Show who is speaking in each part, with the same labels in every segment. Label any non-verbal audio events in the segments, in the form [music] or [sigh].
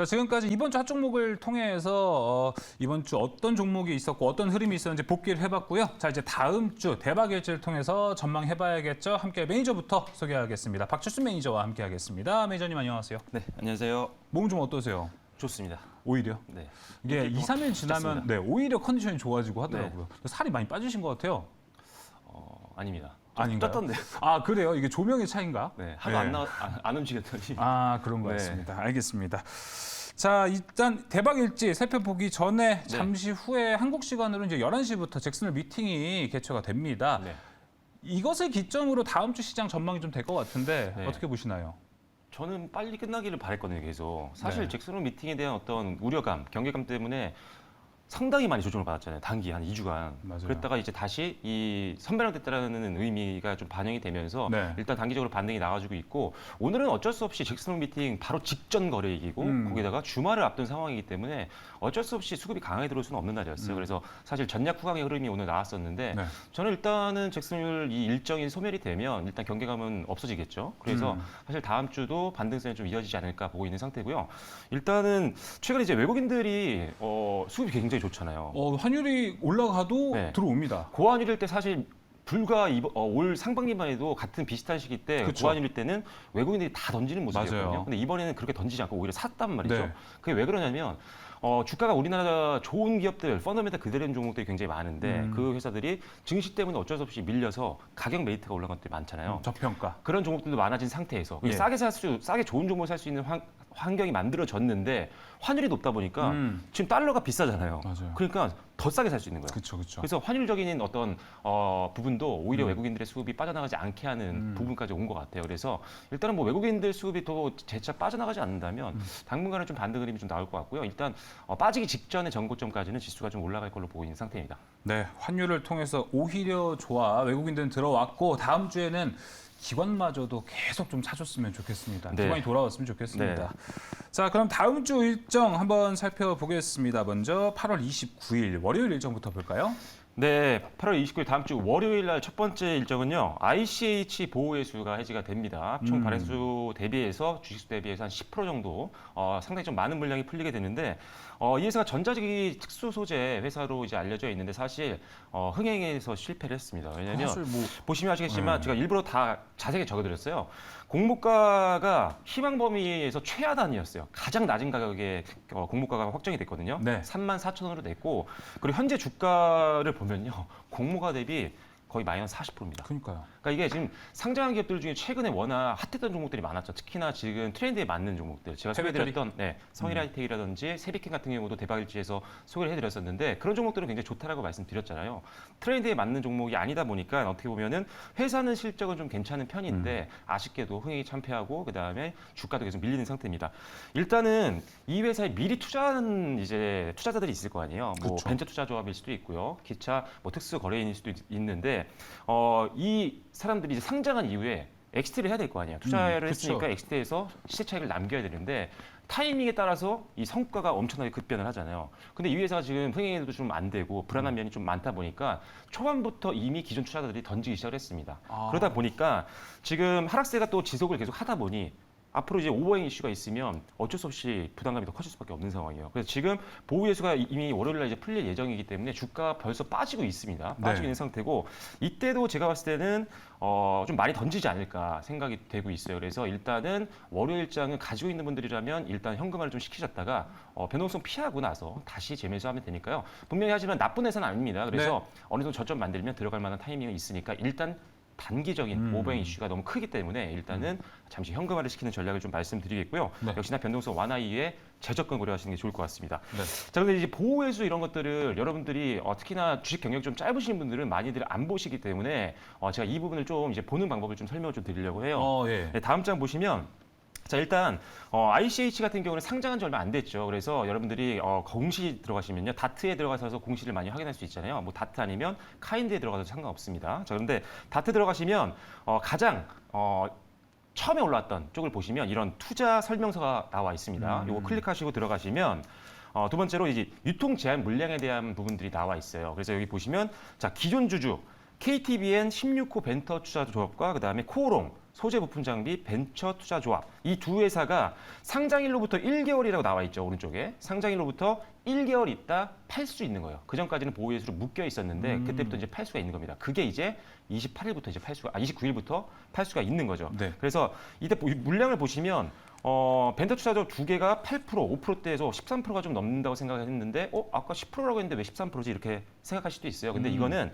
Speaker 1: 자, 지금까지 이번 주 핫 종목을 통해서 어, 이번 주 어떤 종목이 있었고 어떤 흐름이 있었는지 복기를 해봤고요. 자, 이제 다음 주 대박 일지를 통해서 전망해봐야겠죠. 함께 매니저부터 소개하겠습니다. 박철순 매니저와 함께하겠습니다. 매니저님 안녕하세요.
Speaker 2: 네, 안녕하세요.
Speaker 1: 몸 좀 어떠세요?
Speaker 2: 좋습니다.
Speaker 1: 오히려
Speaker 2: 네.
Speaker 1: 이게
Speaker 2: 일주일
Speaker 1: 2,
Speaker 2: 동안
Speaker 1: 3일 지나면
Speaker 2: 좋습니다.
Speaker 1: 네, 오히려 컨디션이 좋아지고 하더라고요. 살이 많이 빠지신 것 같아요.
Speaker 2: 어, 아닙니다. 좀
Speaker 1: 아닌가요?
Speaker 2: 떴던데. [laughs]
Speaker 1: 아 그래요? 이게 조명의 차인가?
Speaker 2: 네, 하도 안, 나, 안, 안 움직였더니.
Speaker 1: 아 그런 것
Speaker 2: 네.
Speaker 1: 같습니다. 알겠습니다. 자 일단 대박 일지 살펴보기 전에
Speaker 2: 네.
Speaker 1: 잠시 후에 한국 시간으로 이제 11시부터 잭슨홀 미팅이 개최가 됩니다.
Speaker 2: 네.
Speaker 1: 이것을 기점으로 다음 주 시장 전망이 좀 될 것 같은데
Speaker 2: 네.
Speaker 1: 어떻게 보시나요?
Speaker 2: 저는 빨리 끝나기를 바랬거든요, 계속. 사실
Speaker 1: 네.
Speaker 2: 잭슨홀 미팅에 대한 어떤 우려감, 경계감 때문에 상당히 많이 조정을 받았잖아요. 단기 한 2주간.
Speaker 1: 맞아요.
Speaker 2: 그랬다가 이제 다시 이 선배랑 됐다라는 의미가 좀 반영이 되면서
Speaker 1: 네.
Speaker 2: 일단 단기적으로 반등이 나와주고 있고 오늘은 어쩔 수 없이 잭슨홀 미팅 바로 직전 거래이기고
Speaker 1: 음.
Speaker 2: 거기다가 주말을 앞둔 상황이기 때문에 어쩔 수 없이 수급이 강하게 들어올 수는 없는 날이었어요. 그래서 사실 전략 후강의 흐름이 오늘 나왔었는데
Speaker 1: 음. 네.
Speaker 2: 저는 일단은 잭슨홀 이 일정이 소멸이 되면 일단 경계감은 없어지겠죠. 그래서
Speaker 1: 음.
Speaker 2: 사실 다음 주도 반등세는 좀 이어지지 않을까 보고 있는 상태고요. 일단은 최근에 이제 외국인들이 어, 수급이 굉장히 좋잖아요.
Speaker 1: 어, 환율이 올라가도
Speaker 2: 네.
Speaker 1: 들어옵니다.
Speaker 2: 고환율일 때 사실 불과 이번- 어, 올 상반기만 해도 같은 비슷한 시기 때
Speaker 1: 그쵸.
Speaker 2: 고환율일 때는 외국인들이 다 던지는 모습이었거든요.
Speaker 1: 맞아요.
Speaker 2: 근데 이번에는 그렇게 던지지 않고 오히려 샀단 말이죠.
Speaker 1: 네.
Speaker 2: 그게 왜 그러냐면 어, 주가가 우리나라 좋은 기업들, 펀더멘탈 그대로 있는 종목들이 굉장히 많은데
Speaker 1: 음.
Speaker 2: 그 회사들이 증시 때문에 어쩔 수 없이 밀려서 가격 메리트가 올라간 것들이 많잖아요.
Speaker 1: 저평가.
Speaker 2: 그런 종목들도 많아진 상태에서
Speaker 1: 예.
Speaker 2: 싸게 살 수, 싸게 좋은 종목을 살 수 있는 환, 환경이 만들어졌는데 환율이 높다 보니까
Speaker 1: 음.
Speaker 2: 지금 달러가 비싸잖아요.
Speaker 1: 맞아요.
Speaker 2: 그러니까 더 싸게 살 수 있는 거예요.
Speaker 1: 그렇죠, 그렇죠.
Speaker 2: 그래서 환율적인 어떤 어, 부분도 오히려
Speaker 1: 음.
Speaker 2: 외국인들의 수급이 빠져나가지 않게 하는
Speaker 1: 음.
Speaker 2: 부분까지 온 것 같아요. 그래서 일단은 뭐 외국인들 수급이 더 재차 빠져나가지 않는다면
Speaker 1: 음.
Speaker 2: 당분간은 좀 반등 흐름이 좀 나올 것 같고요. 일단 어, 빠지기 직전의 전고점까지는 지수가 좀 올라갈 걸로 보이는 상태입니다.
Speaker 1: 네, 환율을 통해서 오히려 좋아 외국인들은 들어왔고 다음 주에는 기관마저도 계속 좀 사줬으면 좋겠습니다.
Speaker 2: 네.
Speaker 1: 기관이 돌아왔으면 좋겠습니다.
Speaker 2: 네.
Speaker 1: 자, 그럼 다음 주 일정 한번 살펴보겠습니다. 먼저 8월 29일 월요일 일정부터 볼까요?
Speaker 2: 네, 8월 29일 다음 주 월요일 날 첫 번째 일정은요. ICH 보호회수가 해지가 됩니다. 총
Speaker 1: 음.
Speaker 2: 발행수 대비해서 주식수 대비해서 한 10% 정도 어, 상당히 좀 많은 물량이 풀리게 되는데 어, 이 회사가 전자기기 특수 소재 회사로 이제 알려져 있는데 사실 어, 흥행에서 실패를 했습니다. 왜냐하면
Speaker 1: 뭐
Speaker 2: 보시면 아시겠지만
Speaker 1: 네.
Speaker 2: 제가 일부러 다 자세하게 적어드렸어요. 공모가가 희망 범위에서 최하단이었어요. 가장 낮은 가격에 어, 공모가가 확정이 됐거든요.
Speaker 1: 네.
Speaker 2: 3만 4천 원으로 됐고 그리고 현재 주가를 보면 요. 공모가 대비 거의 마이너스 40%입니다.
Speaker 1: 그러니까요.
Speaker 2: 그러니까 이게 지금 상장한 기업들 중에 최근에 워낙 핫했던 종목들이 많았죠. 특히나 지금 트렌드에 맞는 종목들. 제가? 소개해드렸던 네, 성일하이텍이라든지 세비캔 같은 경우도 대박일지에서 소개를 해드렸었는데 그런 종목들은 굉장히 좋다라고 말씀드렸잖아요. 트렌드에 맞는 종목이 아니다 보니까 어떻게 보면은 회사는 실적은 좀 괜찮은 편인데 아쉽게도 흥행이 참패하고 그 다음에 주가도 계속 밀리는 상태입니다. 일단은 이 회사에 미리 투자하는 이제 투자자들이 있을 거 아니에요. 뭐
Speaker 1: 그쵸.
Speaker 2: 벤처 투자 조합일 수도 있고요. 기차 뭐 특수 거래인일 수도 있- 있는데 어, 이 사람들이 이제 상장한 이후에 엑시트를 해야 될 거 아니에요. 투자를
Speaker 1: 음.
Speaker 2: 했으니까 엑시트에서 시세 차익을 남겨야 되는데 타이밍에 따라서 이 성과가 엄청나게 급변을 하잖아요. 근데 이 회사가 지금 흥행에도 좀 안 되고
Speaker 1: 음.
Speaker 2: 불안한 면이 좀 많다 보니까 초반부터 이미 기존 투자자들이 던지기 시작을 했습니다.
Speaker 1: 아.
Speaker 2: 그러다 보니까 지금 하락세가 또 지속을 계속 하다 보니 앞으로 이제 오버행 이슈가 있으면 어쩔 수 없이 부담감이 더 커질 수밖에 없는 상황이에요. 그래서 지금 보호 예수가 이미 월요일 날 이제 풀릴 예정이기 때문에 주가 벌써 빠지고 있습니다. 빠지고
Speaker 1: 네.
Speaker 2: 있는 상태고 이때도 제가 봤을 때는 어, 좀 많이 던지지 않을까 생각이 되고 있어요. 그래서 일단은 월요일장을 가지고 있는 분들이라면 일단 현금화를 좀 시키셨다가 어, 변동성 피하고 나서 다시 재매수하면 되니까요. 분명히 하지만 나쁜 회사는 아닙니다. 그래서
Speaker 1: 네.
Speaker 2: 어느 정도 저점 만들면 들어갈 만한 타이밍이 있으니까 일단 단기적인
Speaker 1: 음.
Speaker 2: 오버행 이슈가 너무 크기 때문에 일단은 잠시 현금화를 시키는 전략을 좀 말씀드리겠고요.
Speaker 1: 네.
Speaker 2: 역시나 변동성 완화 이후에 재접근 고려하시는 게 좋을 것 같습니다.
Speaker 1: 네.
Speaker 2: 자, 근데 이제 보호회수 이런 것들을 여러분들이 어, 특히나 주식 경력이 좀 짧으신 분들은 많이들 안 보시기 때문에 어, 제가 이 부분을 좀 이제 보는 방법을 좀 설명을 좀 드리려고 해요.
Speaker 1: 어, 예.
Speaker 2: 네, 다음 장 보시면 자 일단 어, ICH 같은 경우는 상장한 지 얼마 안 됐죠. 그래서 여러분들이 어, 공시 들어가시면요, 다트에 들어가셔서 공시를 많이 확인할 수 있잖아요. 뭐 다트 아니면 카인드에 들어가도 상관없습니다. 자 그런데 다트 들어가시면 어, 가장 어, 처음에 올라왔던 쪽을 보시면 이런 투자 설명서가 나와 있습니다.
Speaker 1: 음.
Speaker 2: 요거 클릭하시고 들어가시면 어, 두 번째로 이제 유통 제한 물량에 대한 부분들이 나와 있어요. 그래서 여기 보시면 자 기존 주주 KTBN 16호 벤터 투자 조합과 그다음에 코오롱 소재 부품 장비 벤처 투자 조합 이 두 회사가 상장일로부터 1개월이라고 나와 있죠 오른쪽에 상장일로부터 1개월 있다 팔 수 있는 거예요. 그 전까지는 보호 예수로 묶여 있었는데
Speaker 1: 음.
Speaker 2: 그때부터 이제 팔 수가 있는 겁니다. 그게 이제 28일부터 이제 팔 수가 아 29일부터 팔 수가 있는 거죠.
Speaker 1: 네.
Speaker 2: 그래서 이때 물량을 보시면 어, 벤처 투자조 두 개가 8% 5%대에서 13%가 좀 넘는다고 생각했는데 어 아까 10%라고 했는데 왜 13%지 이렇게 생각할 수도 있어요. 근데
Speaker 1: 음.
Speaker 2: 이거는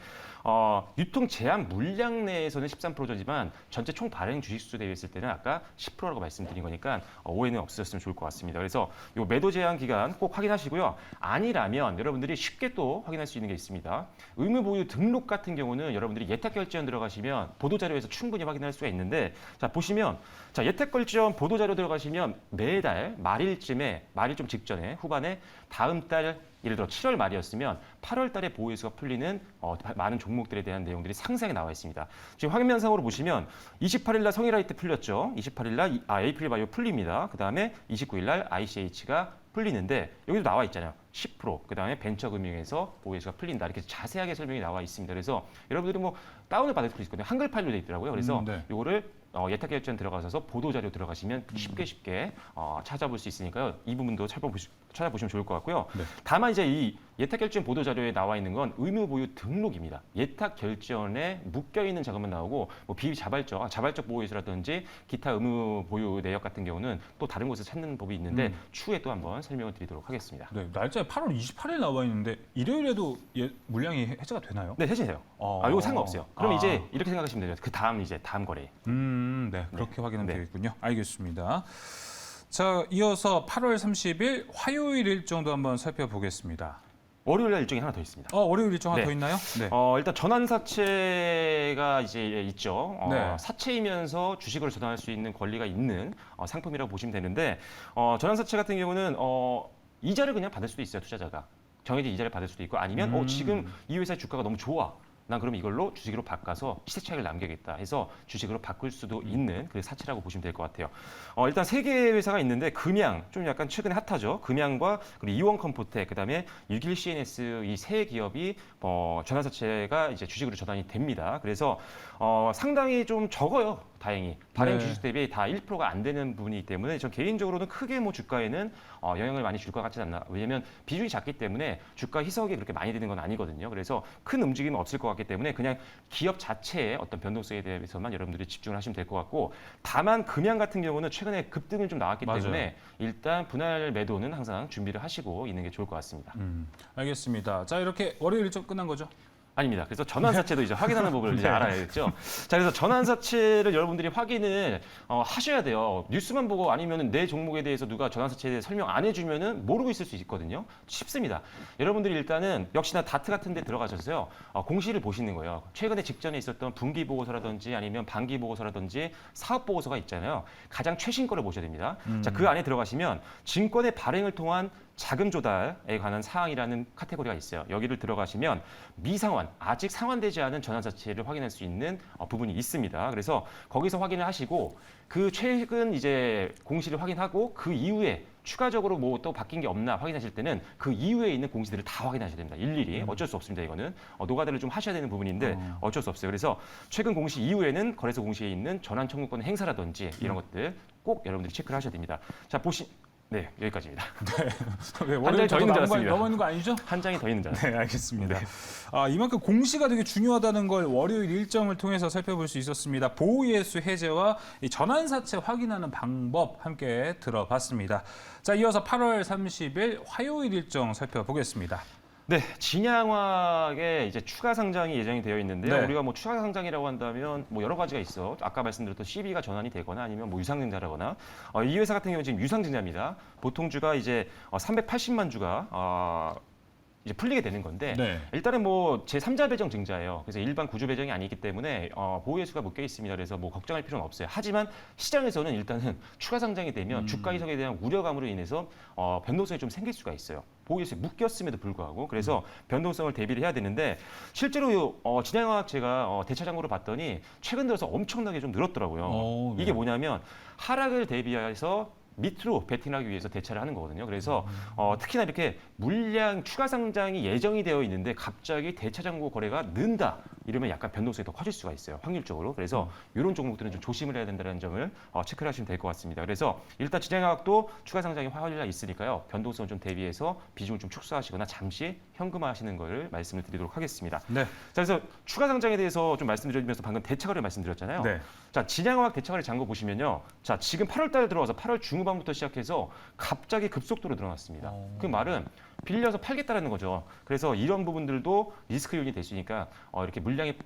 Speaker 2: 어, 유통 제한 물량 내에서는 13%지만 전체 총 발행 주식수 대비했을 때는 아까 10%라고 말씀드린 거니까 어, 오해는 없으셨으면 좋을 것 같습니다. 그래서 이 매도 제한 기간 꼭 확인하시고요. 아니라면 여러분들이 쉽게 또 확인할 수 있는 게 있습니다. 의무 보유 등록 같은 경우는 여러분들이 예탁 결제원 들어가시면 보도 자료에서 충분히 확인할 수가 있는데 자 보시면 자 예탁 결제원 보도 자료 들어가시면 매달 말일쯤에 말일 좀 직전에 후반에 다음 달 예를 들어 7월 말이었으면 8월 달에 보호예수가 풀리는 어, 많은 종목들에 대한 내용들이 상세하게 나와 있습니다. 지금 화면상으로 보시면 28일 날 성일라이트 풀렸죠. 28일 날 이- 아, 에이프릴 바이오 풀립니다. 그다음에 29일 날 ICH가 풀리는데 여기도 나와 있잖아요. 10%. 그다음에 벤처금융에서 보호예수가 풀린다. 이렇게 자세하게 설명이 나와 있습니다. 그래서 여러분들이 뭐 다운을 받을 수 있거든요. 한글 파일로 돼 있더라고요. 그래서
Speaker 1: 음, 네.
Speaker 2: 요거를 어, 예탁 결제원 들어가셔서 보도 자료 들어가시면 쉽게 쉽게 어, 찾아볼 수 있으니까요. 이 부분도 찾아보시, 찾아보시면 좋을 것 같고요.
Speaker 1: 네.
Speaker 2: 다만 이제 이 예탁 결제원 보도 자료에 나와 있는 건 의무 보유 등록입니다. 예탁 결제원에 묶여 있는 자금은 나오고 뭐 비자발적, 아, 자발적 보호예수라든지 기타 의무 보유 내역 같은 경우는 또 다른 곳에서 찾는 법이 있는데
Speaker 1: 음.
Speaker 2: 추후에 또 한번 설명을 드리도록 하겠습니다.
Speaker 1: 네, 날짜에 8월 28일 나와 있는데 일요일에도 예, 물량이 해제가 되나요?
Speaker 2: 네, 해주세요.
Speaker 1: 어.
Speaker 2: 아, 이거 상관없어요. 그럼
Speaker 1: 아.
Speaker 2: 이제 이렇게 생각하시면 돼요. 그 다음 이제 다음 거래.
Speaker 1: 음, 네, 그렇게 확인은
Speaker 2: 네.
Speaker 1: 되겠군요. 알겠습니다. 자, 이어서 8월 30일 화요일 일정도 한번 살펴보겠습니다.
Speaker 2: 월요일 날 일정이 하나 더 있습니다.
Speaker 1: 어, 월요일 일정 하나
Speaker 2: 네.
Speaker 1: 더 있나요? 네.
Speaker 2: 어, 일단 전환 사채가 이제 있죠. 어,
Speaker 1: 네.
Speaker 2: 사채이면서 주식으로 전환할 수 있는 권리가 있는 어, 상품이라고 보시면 되는데 어, 전환 사채 같은 경우는 어, 이자를 그냥 받을 수도 있어요. 투자자가 정해진 이자를 받을 수도 있고 아니면 어,
Speaker 1: 음.
Speaker 2: 지금 이 회사의 주가가 너무 좋아. 난 그럼 이걸로 주식으로 바꿔서 시세 차익을 남겨야겠다 해서 주식으로 바꿀 수도 있는 그 사채라고 보시면 될 것 같아요. 어, 일단 세 개의 회사가 있는데 금양 좀 약간 최근에 핫하죠. 금양과 그리고 이원 컴포텍 그다음에 61 CNS 이 세 기업이 어, 전환사채가 이제 주식으로 전환이 됩니다. 그래서 어, 상당히 좀 적어요. 다행히 발행
Speaker 1: 네.
Speaker 2: 주식 대비 다 1%가 안 되는 부분이기 때문에 저 개인적으로는 크게 뭐 주가에는 어, 영향을 많이 줄 것 같지는 않나. 왜냐하면 비중이 작기 때문에 주가 희석이 그렇게 많이 되는 건 아니거든요. 그래서 큰 움직임은 없을 것 같기 때문에 그냥 기업 자체의 어떤 변동성에 대해서만 여러분들이 집중을 하시면 될 것 같고 다만 금양 같은 경우는 최근에 급등을 좀 나왔기
Speaker 1: 맞아요.
Speaker 2: 때문에 일단 분할 매도는 항상 준비를 하시고 있는 게 좋을 것 같습니다.
Speaker 1: 음, 알겠습니다. 자, 이렇게 월요일 일정 끝난 거죠?
Speaker 2: 아닙니다. 그래서 전환사채도 이제 확인하는 법을 [laughs] 이제
Speaker 1: 네.
Speaker 2: 알아야겠죠. 자, 그래서 전환사채를 여러분들이 확인을 어, 하셔야 돼요. 뉴스만 보고 아니면 내 종목에 대해서 누가 전환사채에 대해 설명 안 해주면은 모르고 있을 수 있거든요. 쉽습니다. 여러분들이 일단은 역시나 다트 같은 데 들어가셔서요. 어, 공시를 보시는 거예요. 최근에 직전에 있었던 분기 보고서라든지 아니면 반기 보고서라든지 사업 보고서가 있잖아요. 가장 최신 거를 보셔야 됩니다. 자, 그 안에 들어가시면 증권의 발행을 통한 자금 조달에 관한 사항이라는 카테고리가 있어요. 여기를 들어가시면 미상환, 아직 상환되지 않은 전환사채를 확인할 수 있는 어, 부분이 있습니다. 그래서 거기서 확인을 하시고 그 최근 이제 공시를 확인하고 그 이후에 추가적으로 뭐 또 바뀐 게 없나 확인하실 때는 그 이후에 있는 공시들을 다 확인하셔야 됩니다. 일일이 어쩔 수 없습니다. 이거는 어, 노가다를 좀 하셔야 되는 부분인데
Speaker 1: 어.
Speaker 2: 어쩔 수 없어요. 그래서 최근 공시 이후에는 거래소 공시에 있는 전환 청구권 행사라든지 이런 것들 꼭 여러분들이 체크를 하셔야 됩니다. 자 보시 네 여기까지입니다.
Speaker 1: 왜
Speaker 2: 장이 더 있는 줄
Speaker 1: 일정 남은 거-
Speaker 2: 알았습니다.
Speaker 1: 넘어 있는 거 아니죠?
Speaker 2: 한 장이 더 있는 줄 알았어요.
Speaker 1: 네, 알겠습니다. 아, 이만큼 공시가 되게 중요하다는 걸 월요일 일정을 통해서 살펴볼 수 있었습니다. 보호예수 해제와 이 전환사채 확인하는 방법 함께 들어봤습니다. 자, 이어서 8월 30일 화요일 일정 살펴보겠습니다.
Speaker 2: 네, 진양화의 이제 추가 상장이 예정이 되어 있는데요.
Speaker 1: 네.
Speaker 2: 우리가 뭐 추가 상장이라고 한다면 뭐 여러 가지가 있어. 아까 말씀드렸던 CB가 전환이 되거나 아니면 뭐 유상증자라거나 어, 이 회사 같은 경우는 지금 유상증자입니다. 보통 주가 이제 어, 380만 주가 어, 이제 풀리게 되는 건데
Speaker 1: 네.
Speaker 2: 일단은 뭐 제 3자 배정 증자예요. 그래서 일반 구조 배정이 아니기 때문에 어, 보호예수가 묶여 있습니다. 그래서 뭐 걱정할 필요는 없어요. 하지만 시장에서는 일단은 추가 상장이 되면
Speaker 1: 음.
Speaker 2: 주가 이석에 대한 우려감으로 인해서 어, 변동성이 좀 생길 수가 있어요. 보호예수에 묶였음에도 불구하고 그래서 변동성을 대비를 해야 되는데 실제로 요, 어, 진양화학 제가 어, 대차장고를 봤더니 최근 들어서 엄청나게 좀 늘었더라고요.
Speaker 1: 오, 네.
Speaker 2: 이게 뭐냐면 하락을 대비해서 밑으로 베팅하기 위해서 대차를 하는 거거든요. 그래서 어, 특히나 이렇게 물량 추가 상장이 예정이 되어 있는데 갑자기 대차장고 거래가 는다. 이러면 약간 변동성이 더 커질 수가 있어요. 확률적으로. 그래서 이런 종목들은 좀 조심을 해야 된다는 점을 어, 체크를 하시면 될 것 같습니다. 그래서 일단 진행학도 추가 상장이 화요일 날 있으니까요. 변동성을 좀 대비해서 비중을 좀 축소하시거나 잠시 현금화하시는 것을 말씀을 드리도록 하겠습니다.
Speaker 1: 네.
Speaker 2: 자, 그래서 추가 상장에 대해서 좀 말씀드리면서 방금 대차거래 말씀드렸잖아요.
Speaker 1: 네.
Speaker 2: 자, 진양화학 대차거래 잔고 보시면요. 자, 지금 8월 달에 들어와서 8월 중후반부터 시작해서 갑자기 급속도로 늘어났습니다.
Speaker 1: 어.
Speaker 2: 그 말은 빌려서 팔겠다라는 거죠. 그래서 이런 부분들도 리스크 요인이 될 수 있으니까 어, 이렇게 물량이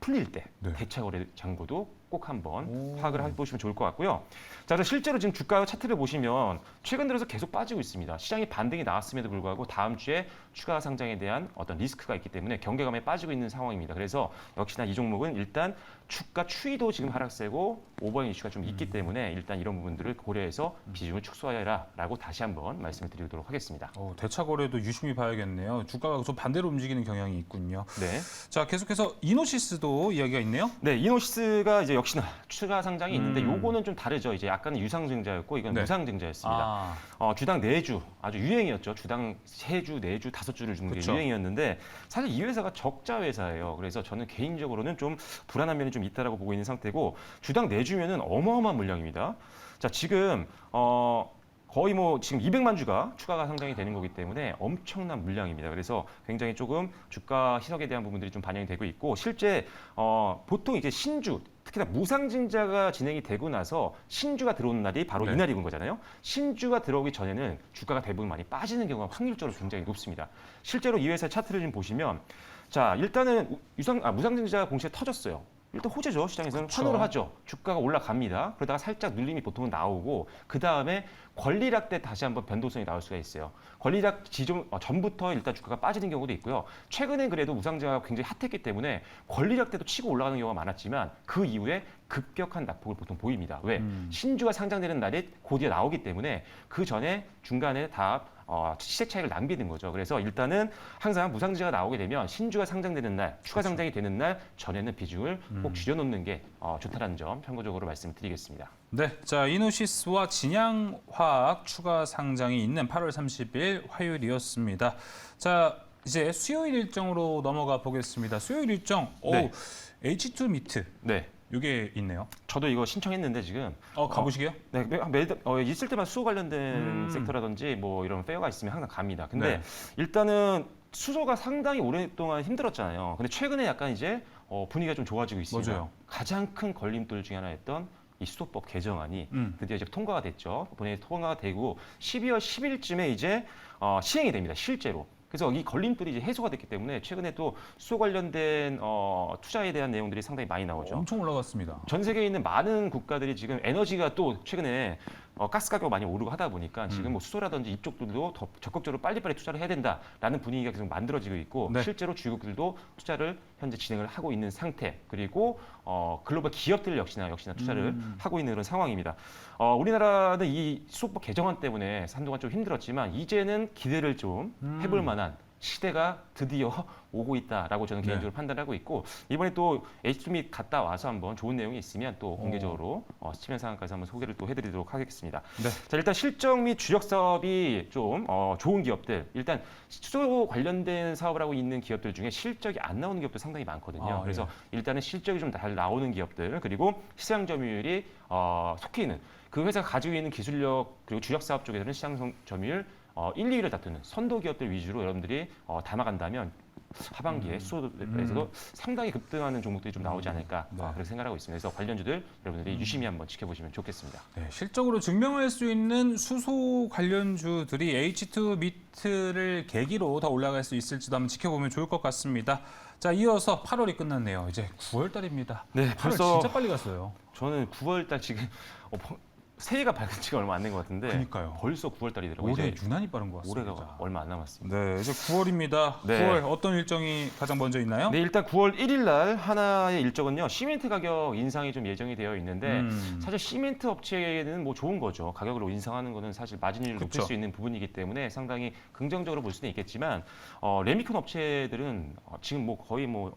Speaker 2: 풀릴 때
Speaker 1: 네.
Speaker 2: 대차 거래 잔고도 꼭 한번
Speaker 1: 오.
Speaker 2: 파악을 해보시면 좋을 것 같고요. 자, 그래서 실제로 지금 주가 차트를 보시면 최근 들어서 계속 빠지고 있습니다. 시장이 반등이 나왔음에도 불구하고 다음 주에 추가 상장에 대한 어떤 리스크가 있기 때문에 경계감에 빠지고 있는 상황입니다. 그래서 역시나 이 종목은 일단 주가 추이도 지금 하락세고 오버행 이슈가 좀 있기 때문에 일단 이런 부분들을 고려해서 비중을 축소하여라라고 다시 한번 말씀을 드리도록 하겠습니다.
Speaker 1: 어, 대차 거래도 유심히 봐야겠네요. 주가가 좀 반대로 움직이는 경향이 있군요.
Speaker 2: 네.
Speaker 1: 자, 계속해서 이노시스도 이야기가 있네요.
Speaker 2: 네, 이노시스가 이제 역시나 추가 상장이 있는데
Speaker 1: 음.
Speaker 2: 요거는 좀 다르죠. 이제 약간은 유상증자였고 이건
Speaker 1: 네.
Speaker 2: 무상증자였습니다.
Speaker 1: 아,
Speaker 2: 어, 주당 4주 아주 유행이었죠. 주당 3주, 4주, 5주를 주는 게
Speaker 1: 그쵸.
Speaker 2: 유행이었는데 사실 이 회사가 적자 회사예요. 그래서 저는 개인적으로는 좀 불안한 면이 좀 있다라고 보고 있는 상태고 주당 4주면은 어마어마한 물량입니다. 자, 지금 어 거의 뭐 지금 200만 주가 추가가 상장이 되는 거기 때문에 엄청난 물량입니다. 그래서 굉장히 조금 주가 희석에 대한 부분들이 좀 반영이 되고 있고 실제 어 보통 이제 신주 특히나 무상증자가 진행이 되고 나서 신주가 들어오는 날이 바로
Speaker 1: 네.
Speaker 2: 이날인 거잖아요. 신주가 들어오기 전에는 주가가 대부분 많이 빠지는 경우가 확률적으로 굉장히 높습니다. 실제로 이 회사 차트를 좀 보시면 자 일단은 유상 아, 무상증자 공시에 터졌어요. 일단 호재죠. 시장에서는
Speaker 1: 그쵸.
Speaker 2: 환호를 하죠. 주가가 올라갑니다. 그러다가 살짝 눌림이 보통은 나오고 그 다음에 권리락 때 다시 한번 변동성이 나올 수가 있어요. 권리락 지점 어, 전부터 일단 주가가 빠지는 경우도 있고요. 최근엔 그래도 무상증자가 굉장히 핫했기 때문에 권리락 때도 치고 올라가는 경우가 많았지만 그 이후에 급격한 낙폭을 보통 보입니다. 왜?
Speaker 1: 음.
Speaker 2: 신주가 상장되는 날이 곧이어 나오기 때문에 그 전에 중간에 다 어, 시세 차익을 남기는 거죠. 그래서 일단은 항상 무상증자가 나오게 되면 신주가 상장되는 날, 추가 상장이 되는 날 전에는 비중을 꼭 줄여놓는 게 어, 좋다라는 점 참고적으로 말씀드리겠습니다.
Speaker 1: 네. 자, 이노시스와 진양화학 추가 상장이 있는 8월 30일 화요일이었습니다. 자, 이제 수요일 일정으로 넘어가 보겠습니다. 수요일 일정. 오,
Speaker 2: 네.
Speaker 1: H2 미트.
Speaker 2: 네.
Speaker 1: 이게 있네요.
Speaker 2: 저도 이거 신청했는데 지금
Speaker 1: 어, 가보시게요?
Speaker 2: 네, 매, 매, 어, 있을 때만 수소 관련된
Speaker 1: 음.
Speaker 2: 섹터라든지 뭐 이런 페어가 있으면 항상 갑니다. 근데
Speaker 1: 네.
Speaker 2: 일단은 수소가 상당히 오랫동안 힘들었잖아요. 근데 최근에 약간 이제 어, 분위기가 좀 좋아지고 있습니다.
Speaker 1: 맞아요.
Speaker 2: 가장 큰 걸림돌 중에 하나였던 이 수소법 개정안이
Speaker 1: 음.
Speaker 2: 드디어 이제 통과가 됐죠. 본회의 통과가 되고 12월 10일쯤에 이제 어, 시행이 됩니다. 실제로. 그래서 이 걸림돌이 이제 해소가 됐기 때문에 최근에 또 수소 관련된 어, 투자에 대한 내용들이 상당히 많이 나오죠.
Speaker 1: 엄청 올라갔습니다.
Speaker 2: 전 세계에 있는 많은 국가들이 지금 에너지가 또 최근에 어, 가스 가격 많이 오르고 하다 보니까 지금
Speaker 1: 음.
Speaker 2: 뭐 수소라든지 이쪽들도 더 적극적으로 빨리빨리 투자를 해야 된다라는 분위기가 계속 만들어지고 있고
Speaker 1: 네.
Speaker 2: 실제로 주국들도 투자를 현재 진행을 하고 있는 상태 그리고 어, 글로벌 기업들 역시나 역시나 투자를
Speaker 1: 음.
Speaker 2: 하고 있는 그런 상황입니다. 어, 우리나라는 이 수소법 개정안 때문에 한동안 좀 힘들었지만 이제는 기대를 좀
Speaker 1: 음.
Speaker 2: 해볼 만한 시대가 드디어 [laughs] 오고 있다라고 저는
Speaker 1: 네.
Speaker 2: 개인적으로 판단하고 있고 이번에 또 H2미 갔다 와서 한번 좋은 내용이 있으면 또 공개적으로 어, 시면 상황까지 한번 소개를 또 해드리도록 하겠습니다.
Speaker 1: 네.
Speaker 2: 자 일단 실적 및 주력 사업이 좀 어, 좋은 기업들 일단 수소 관련된 사업을 하고 있는 기업들 중에 실적이 안 나오는 기업도 상당히 많거든요.
Speaker 1: 아,
Speaker 2: 그래서 일단은 실적이 좀 잘 나오는 기업들 그리고 시장 점유율이 어, 속해 있는 그 회사가 가지고 있는 기술력 그리고 주력 사업 쪽에서는 시장 성- 점유율 어, 1, 2위를 다투는 선도 기업들 위주로 여러분들이 어, 담아간다면 하반기에 수소에서도 상당히 급등하는 종목들이 좀 나오지 않을까
Speaker 1: 네.
Speaker 2: 어, 그렇게 생각하고 있습니다. 그래서 관련주들 여러분들이 유심히 한번 지켜보시면 좋겠습니다.
Speaker 1: 네, 실적으로 증명할 수 있는 수소 관련주들이 H2 미트를 계기로 더 올라갈 수 있을지도 한번 지켜보면 좋을 것 같습니다. 자, 이어서 8월이 끝났네요. 이제 9월 달입니다.
Speaker 2: 네,
Speaker 1: 8월
Speaker 2: 벌써
Speaker 1: 진짜 빨리 갔어요.
Speaker 2: 저는 9월 달 지금 어, 벌- 새해가 밝은 지가 얼마 안 된 것 같은데
Speaker 1: 그러니까요.
Speaker 2: 벌써 9월 달이더라고요.
Speaker 1: 올해
Speaker 2: 이제
Speaker 1: 유난히 빠른 것 같습니다.
Speaker 2: 올해가 얼마 안 남았습니다.
Speaker 1: 네, 이제 9월입니다.
Speaker 2: 네.
Speaker 1: 9월 어떤 일정이 가장 먼저 있나요?
Speaker 2: 네, 일단 9월 1일 날 하나의 일정은요. 시멘트 가격 인상이 좀 예정이 되어 있는데
Speaker 1: 음.
Speaker 2: 사실 시멘트 업체에는 뭐 좋은 거죠. 가격을 인상하는 거는 사실 마진율을 높일
Speaker 1: 그쵸.
Speaker 2: 수 있는 부분이기 때문에 상당히 긍정적으로 볼 수는 있겠지만 어, 레미콘 업체들은 어, 지금 뭐 거의 뭐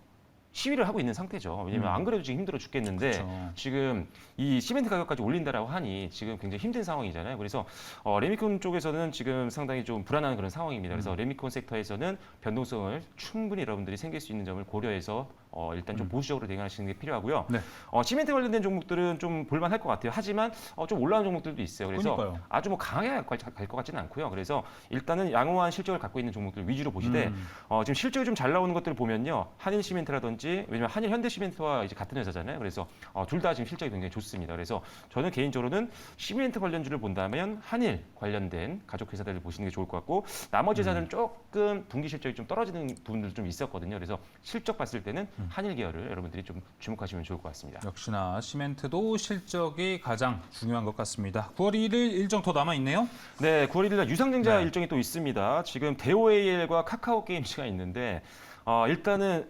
Speaker 2: 시위를 하고 있는 상태죠. 왜냐면
Speaker 1: 음.
Speaker 2: 안 그래도 지금 힘들어 죽겠는데
Speaker 1: 그쵸.
Speaker 2: 지금 이 시멘트 가격까지 올린다라고 하니 지금 굉장히 힘든 상황이잖아요. 그래서 어, 레미콘 쪽에서는 지금 상당히 좀 불안한 그런 상황입니다. 그래서
Speaker 1: 음.
Speaker 2: 레미콘 섹터에서는 변동성을 충분히 여러분들이 생길 수 있는 점을 고려해서 어, 일단 좀 보수적으로 대응하시는 게 필요하고요.
Speaker 1: 네.
Speaker 2: 어, 시멘트 관련된 종목들은 좀 볼만할 것 같아요. 하지만 어, 좀 올라온 종목들도 있어요. 그래서
Speaker 1: 그러니까요.
Speaker 2: 아주 뭐 강하게 갈 것 같지는 않고요. 그래서 일단은 양호한 실적을 갖고 있는 종목들 위주로 보시되
Speaker 1: 음.
Speaker 2: 어, 지금 실적이 좀 잘 나오는 것들을 보면요. 한일 시멘트라든지 왜냐면 한일 현대 시멘트와 이제 같은 회사잖아요. 그래서 어, 둘 다 지금 실적이 굉장히 좋습니다. 그래서 저는 개인적으로는 시멘트 관련주를 본다면 한일 관련된 가족 회사들을 보시는 게 좋을 것 같고 나머지 회사들은 조금 분기 실적이 좀 떨어지는 부분들 좀 있었거든요. 그래서 실적 봤을 때는 한일 계열을 여러분들이 좀 주목하시면 좋을 것 같습니다.
Speaker 1: 역시나 시멘트도 실적이 가장 중요한 것 같습니다. 9월 1일 일정 더 남아 있네요.
Speaker 2: 네, 9월 1일 날 유상증자
Speaker 1: 네.
Speaker 2: 일정이 또 있습니다. 지금 대오AL과 카카오 게임즈가 있는데 어, 일단은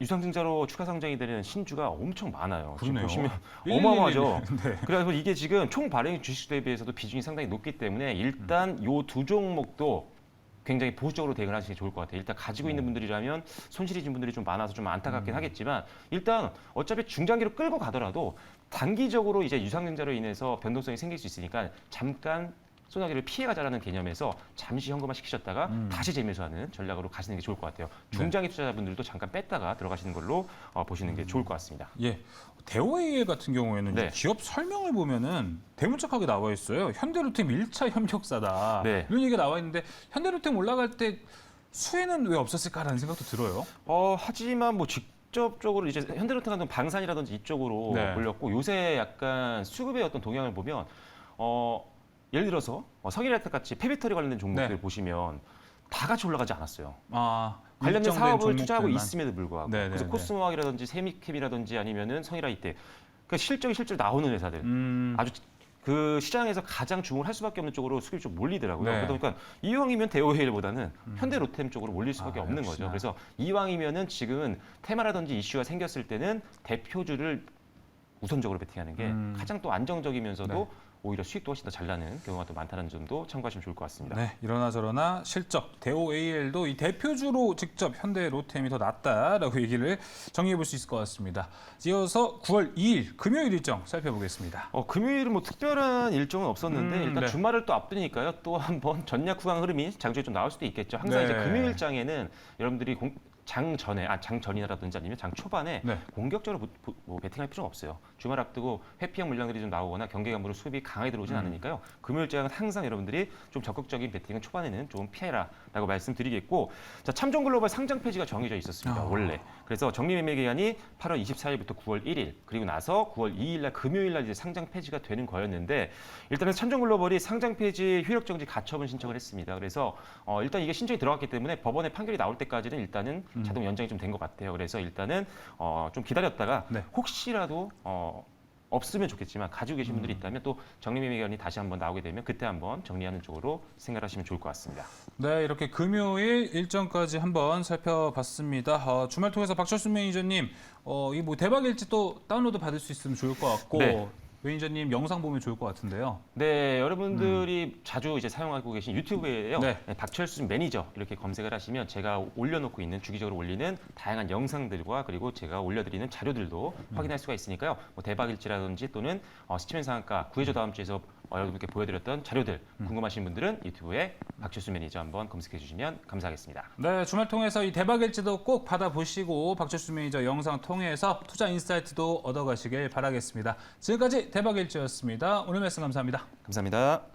Speaker 2: 유상증자로 추가 상장이 되는 신주가 엄청 많아요. 지금
Speaker 1: 그러네요.
Speaker 2: 보시면
Speaker 1: 111.
Speaker 2: 어마어마하죠.
Speaker 1: 네.
Speaker 2: 그래서 이게 지금 총 발행 주식 대비해서도 비중이 상당히 높기 때문에 일단 요두 종목도 굉장히 보수적으로 대응을 하시는 게 좋을 것 같아요. 일단 가지고 있는 분들이라면 손실이 진 분들이 좀 많아서 좀 안타깝긴 하겠지만 일단 어차피 중장기로 끌고 가더라도 단기적으로 이제 유상증자로 인해서 변동성이 생길 수 있으니까 잠깐 소나기를 피해가 자라는 개념에서 잠시 현금화 시키셨다가
Speaker 1: 음.
Speaker 2: 다시 재매수하는 전략으로 가시는 게 좋을 것 같아요.
Speaker 1: 네.
Speaker 2: 중장기 투자자분들도 잠깐 뺐다가 들어가시는 걸로 어, 보시는 게 좋을 것 같습니다.
Speaker 1: 예. 대오AL 같은 경우에는
Speaker 2: 네.
Speaker 1: 기업 설명을 보면은 대문짝하게 나와 있어요. 현대로템 1차 협력사다.
Speaker 2: 네.
Speaker 1: 이런 얘기가 나와 있는데 현대로템 올라갈 때 수혜는 왜 없었을까라는 생각도 들어요.
Speaker 2: 어, 하지만 뭐 직접적으로 이제 현대로템 같은 방산이라든지 이쪽으로
Speaker 1: 네.
Speaker 2: 올렸고 요새 약간 수급의 어떤 동향을 보면 어, 예를 들어서 어, 석유라텍 같이 폐배터리 관련된 종목들
Speaker 1: 네.
Speaker 2: 보시면 다 같이 올라가지 않았어요.
Speaker 1: 아,
Speaker 2: 관련된
Speaker 1: 일정된
Speaker 2: 사업을 투자하고
Speaker 1: 종목들만.
Speaker 2: 있음에도 불구하고
Speaker 1: 네, 네,
Speaker 2: 그래서
Speaker 1: 네.
Speaker 2: 코스모학이라든지 세미캡이라든지 아니면은 성일아이텍 그 실적이 실제로 나오는 회사들
Speaker 1: 음,
Speaker 2: 아주 그 시장에서 가장 주목을 할 수밖에 없는 쪽으로 수급이 좀 몰리더라고요.
Speaker 1: 네. 음.
Speaker 2: 그러다 보니까 이왕이면 대오헤일보다는 현대로템 쪽으로 몰릴 수밖에
Speaker 1: 아,
Speaker 2: 없는
Speaker 1: 역시나.
Speaker 2: 거죠. 그래서 이왕이면은 지금은 테마라든지 이슈가 생겼을 때는 대표주를 우선적으로 베팅하는 게
Speaker 1: 음.
Speaker 2: 가장 또 안정적이면서도
Speaker 1: 네.
Speaker 2: 오히려 수익도 훨씬 더 잘 나는 경우가 또 많다는 점도 참고하시면 좋을 것 같습니다.
Speaker 1: 네, 이러나 저러나 실적 대오AL도 이 대표주로 직접 현대 로템이 더 낫다라고 [laughs] 얘기를 정리해 볼 수 있을 것 같습니다. 이어서 9월 2일 금요일 일정 살펴보겠습니다.
Speaker 2: 어, 금요일은 뭐 특별한 일정은 없었는데
Speaker 1: 음,
Speaker 2: 일단
Speaker 1: 네.
Speaker 2: 주말을 또 앞두니까요. 또 한번 [laughs] 전략 후강 흐름이 장중에 좀 나올 수도 있겠죠. 항상
Speaker 1: 네.
Speaker 2: 이제 금요일장에는 여러분들이 공- 장 전에, 아, 장 전이라든지 아니면 장 초반에
Speaker 1: 네.
Speaker 2: 공격적으로 부- 부- 뭐 베팅할 필요는 없어요. 주말 앞두고 회피형 물량들이 좀 나오거나 경계감으로 수급이 강하게 들어오진
Speaker 1: 음.
Speaker 2: 않으니까요. 금요일 장은 항상 여러분들이 좀 적극적인 베팅은 초반에는 좀 피해라라고 말씀드리겠고, 자 참종 글로벌 상장 폐지가 정해져 있었습니다.
Speaker 1: 아.
Speaker 2: 원래 그래서 정리 매매 기간이 8월 24일부터 9월 1일 그리고 나서 9월 2일날 금요일날 이제 상장 폐지가 되는 거였는데 일단은 참종 글로벌이 상장 폐지 효력 정지 가처분 신청을 했습니다. 그래서 어, 일단 이게 신청이 들어갔기 때문에 법원의 판결이 나올 때까지는 일단은
Speaker 1: 음.
Speaker 2: 자동 연장이 좀 된 것 같아요. 그래서 일단은 어, 좀 기다렸다가
Speaker 1: 네.
Speaker 2: 혹시라도 어, 없으면 좋겠지만 가지고 계신
Speaker 1: 음.
Speaker 2: 분들이 있다면 또 정리 매매 기간이 다시 한번 나오게 되면 그때 한번 정리하는 쪽으로 생각하시면 좋을 것 같습니다.
Speaker 1: 네, 이렇게 금요일 일정까지 한번 살펴봤습니다. 어, 주말 통해서 박철순 매니저님, 어, 이 뭐 대박일지 또 다운로드 받을 수 있으면 좋을 것 같고
Speaker 2: 네.
Speaker 1: 매니저님 영상 보면 좋을 것 같은데요.
Speaker 2: 네, 여러분들이 자주 이제 사용하고 계신 유튜브에요.
Speaker 1: 네.
Speaker 2: 네, 박철순 매니저 이렇게 검색을 하시면 제가 올려놓고 있는 주기적으로 올리는 다양한 영상들과 그리고 제가 올려드리는 자료들도 확인할 수가 있으니까요. 뭐 대박일지라든지 또는 어, 시치면 상한가 구해줘 다음 주에서 어, 여러분께 보여드렸던 자료들 궁금하신 분들은 유튜브에 박철순 매니저 한번 검색해 주시면 감사하겠습니다.
Speaker 1: 네, 주말 통해서 이 대박일지도 꼭 받아보시고 박철수 매니저 영상 통해서 투자 인사이트도 얻어가시길 바라겠습니다. 지금까지 대박일지였습니다. 오늘 말씀 감사합니다.
Speaker 2: 감사합니다.